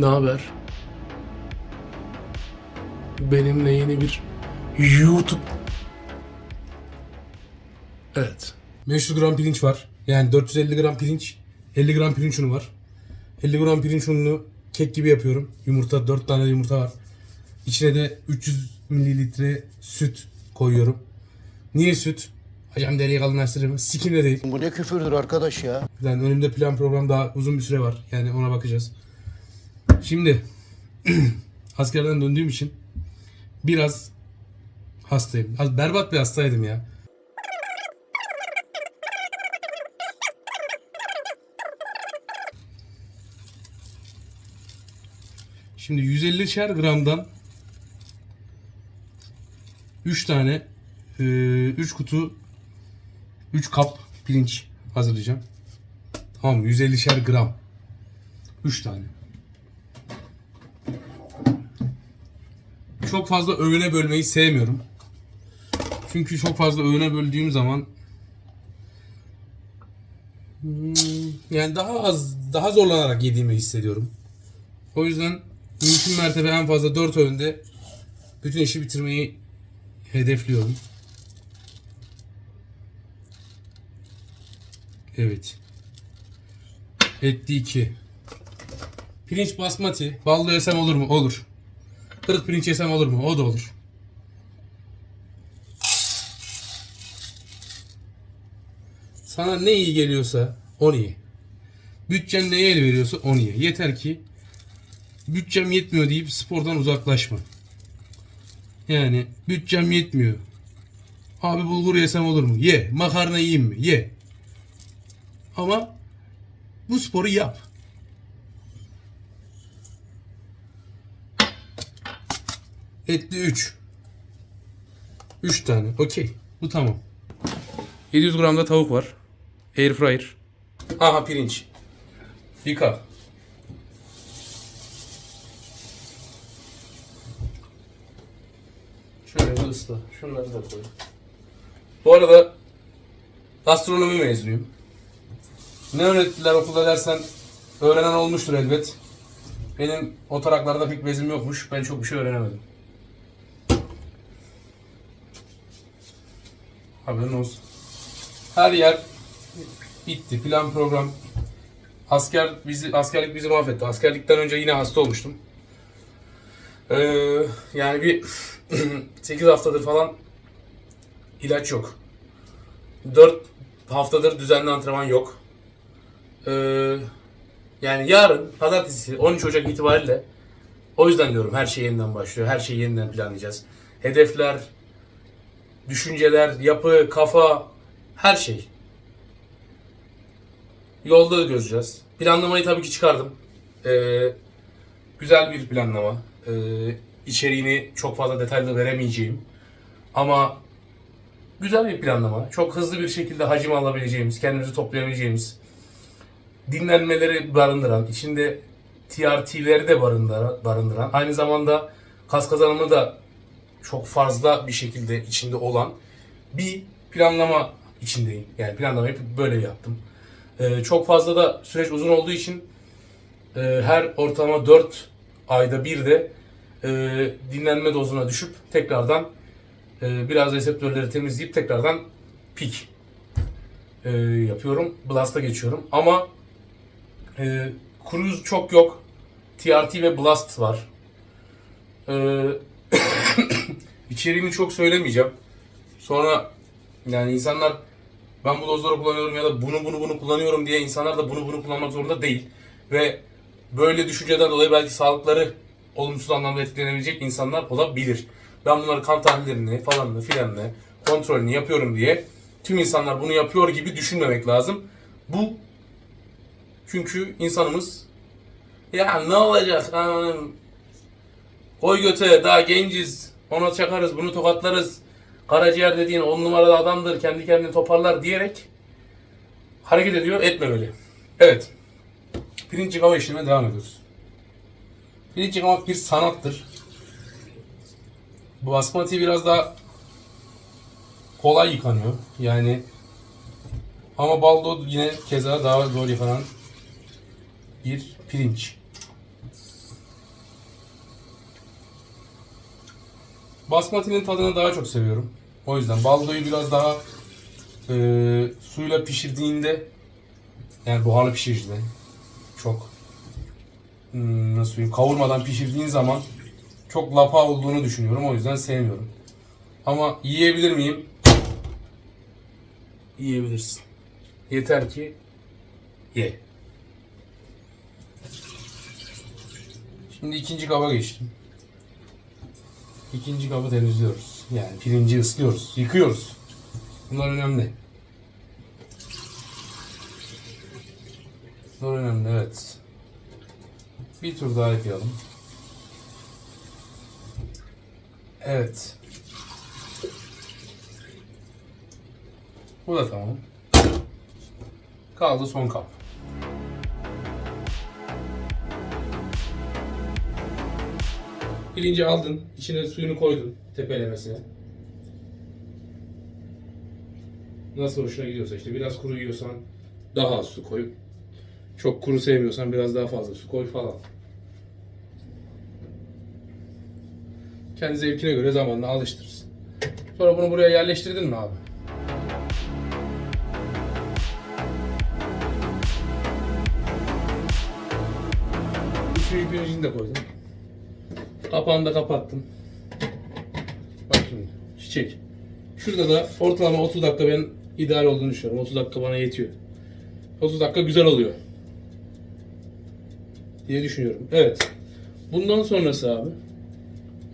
Ne haber? Benimle yeni bir YouTube. Evet. 500 gram pirinç var. Yani 450 gram pirinç, 50 gram pirinç unu var. 50 gram pirinç ununu kek gibi yapıyorum. Yumurta, 4 tane yumurta var. İçine de 300 mililitre süt koyuyorum. Niye süt? Hocam deriyi kalınlaştırır mı? Sikimde değil. Bu ne küfürdür arkadaş ya? Yani önümde plan program daha uzun bir süre var. Yani ona bakacağız. Şimdi askerden döndüğüm için biraz hastayım. Berbat bir hastaydım ya. Şimdi 150'şer gramdan 3 tane 3 kutu 3 kap pirinç hazırlayacağım. Tamam 150'şer gram. 3 tane. Çok fazla öğüne bölmeyi sevmiyorum. Çünkü çok fazla öğüne böldüğüm zaman hmm, yani daha az daha zorlanarak yediğimi hissediyorum. O yüzden mümkün mertebe en fazla 4 öğünde bütün işi bitirmeyi hedefliyorum. Evet. Etti 2. Pirinç basmati. Ballı yesem olur mu? Olur. Kırık pirinç yesem olur mu? O da olur. Sana ne iyi geliyorsa onu ye. Bütçen neye el veriyorsa onu ye. Yeter ki bütçem yetmiyor deyip spordan uzaklaşma. Yani bütçem yetmiyor. Abi bulgur yesem olur mu? Ye. Makarna yiyeyim mi? Ye. Ama bu sporu yap. Etli 3. 3 tane. Okey. Bu tamam. 700 gram da tavuk var. Air fryer. Aha pirinç. Yıka. Şöyle bir ısla. Şunları da koy. Bu arada gastronomi mezunuyum. Ne öğrettiler okulda dersen öğrenen olmuştur elbet. Benim o taraklarda pek bezim yokmuş. Ben çok bir şey öğrenemedim. Haberin olsun. Her yer bitti. Plan program. Asker bizi askerlik bizi mahvetti. Askerlikten önce yine hasta olmuştum. Ee, yani bir 8 haftadır falan ilaç yok. 4 haftadır düzenli antrenman yok. Ee, yani yarın pazartesi 13 Ocak itibariyle o yüzden diyorum her şey yeniden başlıyor. Her şeyi yeniden planlayacağız. Hedefler, düşünceler, yapı, kafa, her şey. Yolda göreceğiz. Planlamayı tabii ki çıkardım. Ee, güzel bir planlama. Ee, içeriğini çok fazla detaylı veremeyeceğim. Ama güzel bir planlama. Çok hızlı bir şekilde hacim alabileceğimiz, kendimizi toplayabileceğimiz, dinlenmeleri barındıran, içinde TRT'leri de barındıran, barındıran, aynı zamanda kas kazanımı da çok fazla bir şekilde içinde olan bir planlama içindeyim. Yani planlamayı böyle yaptım. Ee, çok fazla da süreç uzun olduğu için e, her ortalama 4 ayda bir de e, dinlenme dozuna düşüp tekrardan e, biraz reseptörleri temizleyip tekrardan pik e, yapıyorum. Blast'a geçiyorum. Ama e, cruise çok yok. TRT ve Blast var. E, içeriğini çok söylemeyeceğim. Sonra yani insanlar ben bu dozları kullanıyorum ya da bunu bunu bunu kullanıyorum diye insanlar da bunu bunu kullanmak zorunda değil. Ve böyle düşünceden dolayı belki sağlıkları olumsuz anlamda etkilenebilecek insanlar olabilir. Ben bunları kan tahlillerini falanını filanını kontrolünü yapıyorum diye tüm insanlar bunu yapıyor gibi düşünmemek lazım. Bu çünkü insanımız ya ne olacak koy göte daha genciz ona çakarız bunu tokatlarız karaciğer dediğin on numaralı adamdır kendi kendini toparlar diyerek hareket ediyor etmemeli. Evet. Pirinç yıkama işlemine devam ediyoruz. Pirinç yıkamak bir sanattır. Bu basmati biraz daha kolay yıkanıyor. Yani ama baldo yine keza daha zor yıkanan bir pirinç. Basmati'nin tadını daha çok seviyorum. O yüzden baldoyu biraz daha e, suyla pişirdiğinde yani buharlı pişiricide çok hmm, nasıl söyleyeyim kavurmadan pişirdiğin zaman çok lapa olduğunu düşünüyorum. O yüzden sevmiyorum. Ama yiyebilir miyim? Yiyebilirsin. Yeter ki ye. Şimdi ikinci kaba geçtim. İkinci kabı temizliyoruz. Yani pirinci ıslıyoruz, yıkıyoruz. Bunlar önemli. Bunlar önemli, evet. Bir tur daha yapalım. Evet. Bu da tamam. Kaldı son kap. Pirinci aldın, içine suyunu koydun tepelemesine. Nasıl hoşuna gidiyorsa işte biraz kuru yiyorsan daha az su koy. Çok kuru sevmiyorsan biraz daha fazla su koy falan. Kendi zevkine göre zamanla alıştırırsın. Sonra bunu buraya yerleştirdin mi abi? Üçüncü pirincini de koydum. Kapağını da kapattım. Bak şimdi çiçek. Şurada da ortalama 30 dakika ben ideal olduğunu düşünüyorum. 30 dakika bana yetiyor. 30 dakika güzel oluyor. Diye düşünüyorum. Evet. Bundan sonrası abi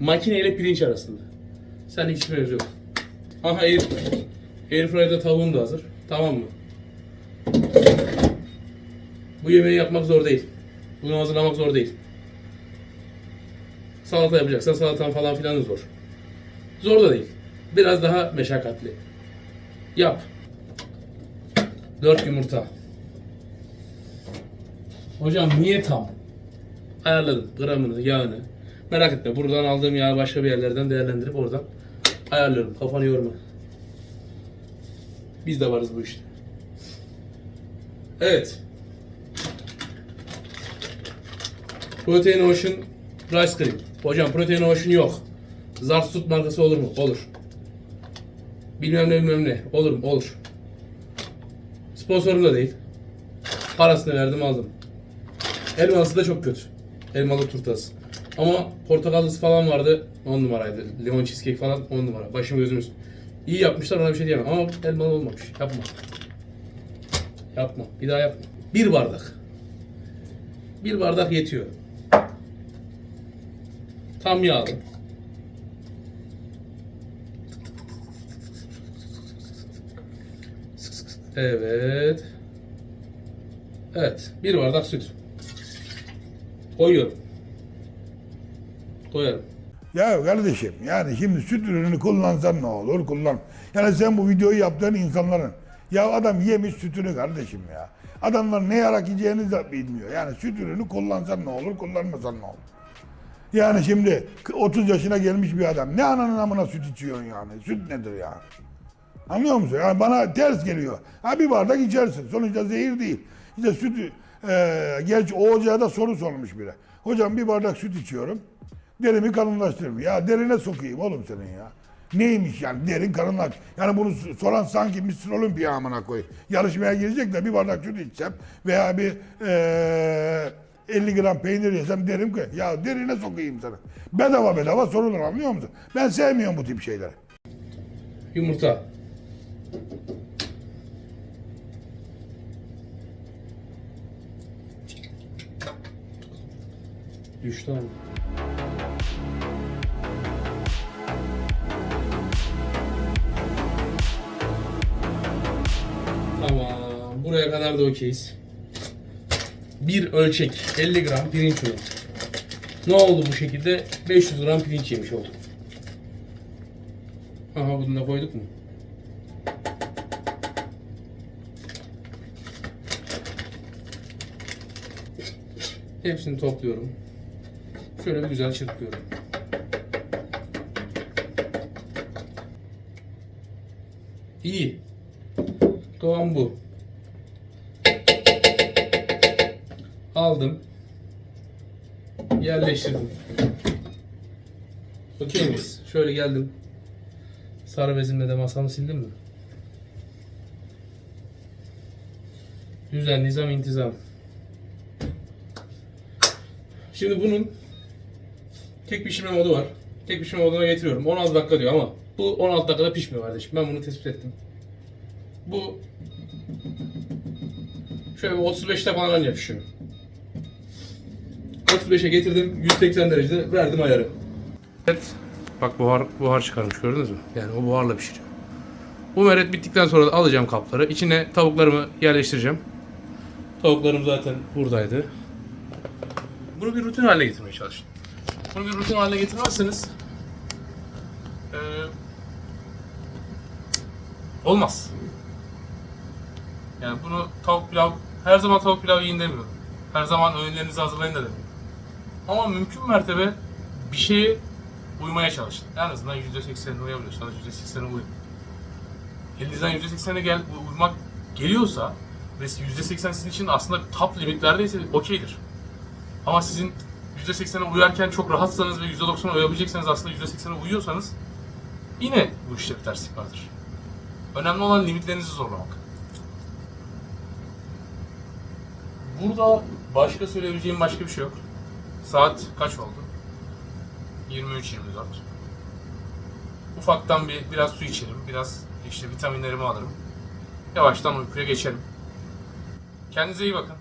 makine ile pirinç arasında. Sen hiç mevzu yok. Aha air, airfryer'da tavuğum da hazır. Tamam mı? Bu yemeği yapmak zor değil. Bunu hazırlamak zor değil. Salata yapacaksan salatan falan filan zor. Zor da değil. Biraz daha meşakkatli. Yap. 4 yumurta. Hocam niye tam? Ayarladım gramını, yağını. Merak etme buradan aldığım yağı başka bir yerlerden değerlendirip oradan ayarlıyorum. Kafanı yorma. Biz de varız bu işte. Evet. Protein Ocean Rice Cream. Hocam Protein Ocean yok. Zart Süt markası olur mu? Olur. Bilmem ne bilmem ne. Olur mu? Olur. Sponsorum da değil. Parasını verdim aldım. Elmalısı da çok kötü. Elmalı turtası. Ama portakallısı falan vardı. 10 numaraydı. Limon cheesecake falan 10 numara. Başım gözüm üstü. İyi yapmışlar ona bir şey diyemem. Ama elmalı olmamış. Yapma. Yapma. Bir daha yapma. Bir bardak. Bir bardak yetiyor. Tam yağlı. Evet. Evet. Bir bardak süt. Koyuyorum. Koyarım. Ya kardeşim yani şimdi süt ürünü kullansan ne olur kullan. Yani sen bu videoyu yaptığın insanların ya adam yemiş sütünü kardeşim ya. Adamlar ne yarak yiyeceğini de bilmiyor. Yani süt ürünü kullansan ne olur kullanmasan ne olur. Yani şimdi 30 yaşına gelmiş bir adam ne ananın amına süt içiyorsun yani. Süt nedir ya? Anlıyor musun? Yani bana ters geliyor. Ha bir bardak içersin. Sonuçta zehir değil. İşte süt, e, gerçi o hocağa da soru sormuş biri. Hocam bir bardak süt içiyorum. Derimi kalınlaştırır. Ya derine sokayım oğlum senin ya. Neymiş yani derin kalınlaş. Yani bunu soran sanki Mr. Olympia amına koy. Yarışmaya girecek de bir bardak süt içsem veya bir e, 50 gram peynir yesem derim ki ya derine sokayım sana. Bedava bedava sorulur anlıyor musun? Ben sevmiyorum bu tip şeyleri. Yumurta. Düştü ama. Tamam. Buraya kadar da okeyiz. Bir ölçek 50 gram pirinç unu. Ne oldu bu şekilde? 500 gram pirinç yemiş olduk. Aha bunu da koyduk mu? Hepsini topluyorum. Şöyle bir güzel çırpıyorum. İyi. Kıvam bu. Aldım. Yerleştirdim. Okey miyiz? Şöyle geldim. Sarı bezimle de masamı sildim mi? Düzen, nizam, intizam. Şimdi bunun tek pişirme modu var. Tek pişirme moduna getiriyorum. 16 dakika diyor ama bu 16 dakikada pişmiyor kardeşim. Ben bunu tespit ettim. Bu şöyle bir 35'te falan önce. 35'e getirdim. 180 derecede verdim ayarı. Evet. Bak buhar buhar çıkarmış gördünüz mü? Yani o buharla pişiriyor. Bu meret bittikten sonra da alacağım kapları. İçine tavuklarımı yerleştireceğim. Tavuklarım zaten buradaydı. Bunu bir rutin haline getirmeye çalışın. Bunu bir rutin haline getirmezseniz eee, olmaz. Yani bunu tavuk pilav, her zaman tavuk pilav yiyin demiyorum. Her zaman öğünlerinizi hazırlayın da demiyorum. Ama mümkün mertebe bir şeye uymaya çalışın. En azından %80'ine uyabiliyorsanız %80'ine uyun. Elinizden %80'e gel, uymak geliyorsa ve %80 sizin için aslında top limitlerdeyse okeydir. Ama sizin %80'e uyarken çok rahatsanız ve %90'a uyabilecekseniz aslında %80'e uyuyorsanız yine bu işte bir terslik vardır. Önemli olan limitlerinizi zorlamak. Burada başka söyleyebileceğim başka bir şey yok. Saat kaç oldu? 23.24. Ufaktan bir biraz su içerim, biraz işte vitaminlerimi alırım. Yavaştan uykuya geçerim. Kendinize iyi bakın.